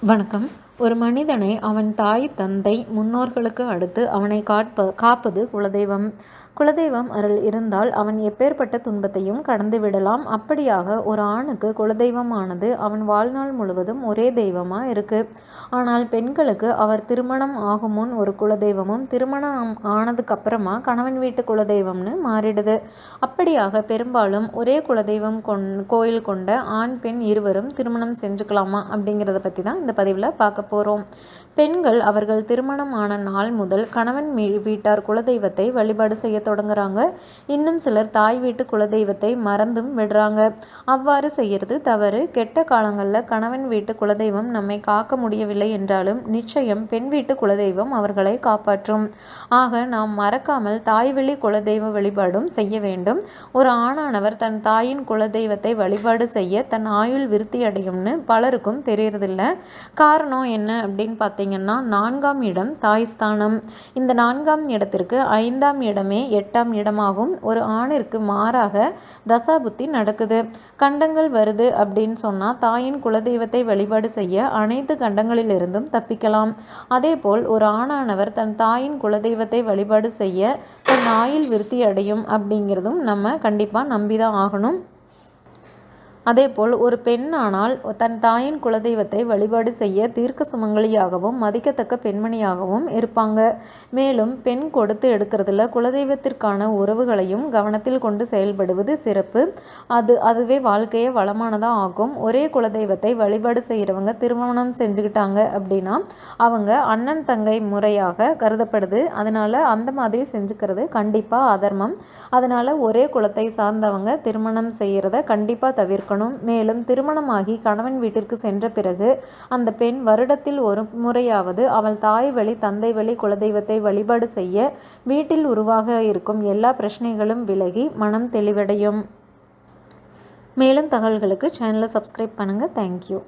வணக்கம். ஒரு மனிதனை அவன் தாய் தந்தை முன்னோர்களுக்கு அடுத்து அவனை காட்ப காப்பது குலதெய்வம். குலதெய்வம் அருள் இருந்தால் அவன் எப்பேற்பட்ட துன்பத்தையும் கடந்து விடலாம். அப்படியாக ஒரு ஆணுக்கு குலதெய்வமானது அவன் வாழ்நாள் முழுவதும் ஒரே தெய்வமாக இருக்கு. ஆனால் பெண்களுக்கு அவர் திருமணம் ஆகும் முன் ஒரு குலதெய்வமும் திருமணம் ஆனதுக்கு அப்புறமா கணவன் வீட்டு குலதெய்வம்னு மாறிடுது. அப்படியாக பெரும்பாலும் ஒரே குலதெய்வம் கொண் கோயில் கொண்ட ஆண் பெண் இருவரும் திருமணம் செஞ்சுக்கலாமா அப்படிங்கிறத பற்றி தான் இந்த பதிவில் பார்க்க போகிறோம் பெண்கள் அவர்கள் திருமணம் ஆன நாள் முதல் கணவன் வீட்டார் குலதெய்வத்தை வழிபாடு செய்ய தொடங்குறாங்க. இன்னும் சிலர் தாய் வீட்டு குலதெய்வத்தை மறந்தும் விடுறாங்க. அவ்வாறு செய்யறது தவறு. கெட்ட காலங்களில் கணவன் வீட்டு குலதெய்வம் நம்மை காக்க முடியவில்லை என்றாலும் நிச்சயம் பெண் வீட்டு குலதெய்வம் அவர்களை காப்பாற்றும். ஆக நாம் மறக்காமல் தாய் வழி குலதெய்வ வழிபாடும் செய்ய வேண்டும். ஒரு ஆணானவர் தன் தாயின் குலதெய்வத்தை வழிபாடு செய்ய தன் ஆயுள் விருத்தி அடையும்னு பலருக்கும் தெரியறதில்ல. காரணம் என்ன அப்படின்னு பார்த்தீங்கன்னா பார்த்தீங்கன்னா நான்காம் இடம் தாய்ஸ்தானம் இந்த நான்காம் இடத்திற்கு ஐந்தாம் இடமே எட்டாம் இடமாகும். ஒரு ஆணிற்கு மாறாக தசாபுத்தி நடக்குது. கண்டங்கள் வருது அப்படின்னு சொன்னால் தாயின் குலதெய்வத்தை வழிபாடு செய்ய அனைத்து கண்டங்களிலிருந்தும் தப்பிக்கலாம். அதேபோல் ஒரு ஆணானவர் தன் தாயின் குலதெய்வத்தை வழிபாடு செய்ய தன் ஆயில் விருத்தி அடையும் அப்படிங்கிறதும் நம்ம கண்டிப்பாக நம்பிதான் ஆகணும். அதேபோல் ஒரு பெண்ணானால் தன் தாயின் குலதெய்வத்தை வழிபாடு செய்ய தீர்க்க சுமங்கலியாகவும் மதிக்கத்தக்க பெண்மணியாகவும் இருப்பாங்க. மேலும் பெண் கொடுத்து எடுக்கிறதுல குலதெய்வத்திற்கான உறவுகளையும் கவனத்தில் கொண்டு செயல்படுவது சிறப்பு. அது அதுவே வாழ்க்கையை வளமானதாக ஆகும் ஒரே குலதெய்வத்தை வழிபாடு செய்கிறவங்க திருமணம் செஞ்சுக்கிட்டாங்க அப்படின்னா அவங்க அண்ணன் தங்கை முறையாக கருதப்படுது. அதனால் அந்த மாதிரி செஞ்சுக்கிறது கண்டிப்பாக அதர்மம். அதனால் ஒரே குலத்தை சார்ந்தவங்க திருமணம் செய்கிறத கண்டிப்பாக தவிர்க்கணும். கணவனும் மேலும் திருமணமாகி கணவன் வீட்டிற்கு சென்ற பிறகு அந்த பெண் வருடத்தில் ஒரு முறையாவது அவள் தாய் வழி தந்தை வழி குலதெய்வத்தை வழிபாடு செய்ய வீட்டில் உருவாக இருக்கும் எல்லா பிரச்சனைகளும் விலகி மனம் தெளிவடையும். மேலும் தகவல்களுக்கு சேனலை சப்ஸ்கிரைப் பண்ணுங்கள் தேங்க்யூ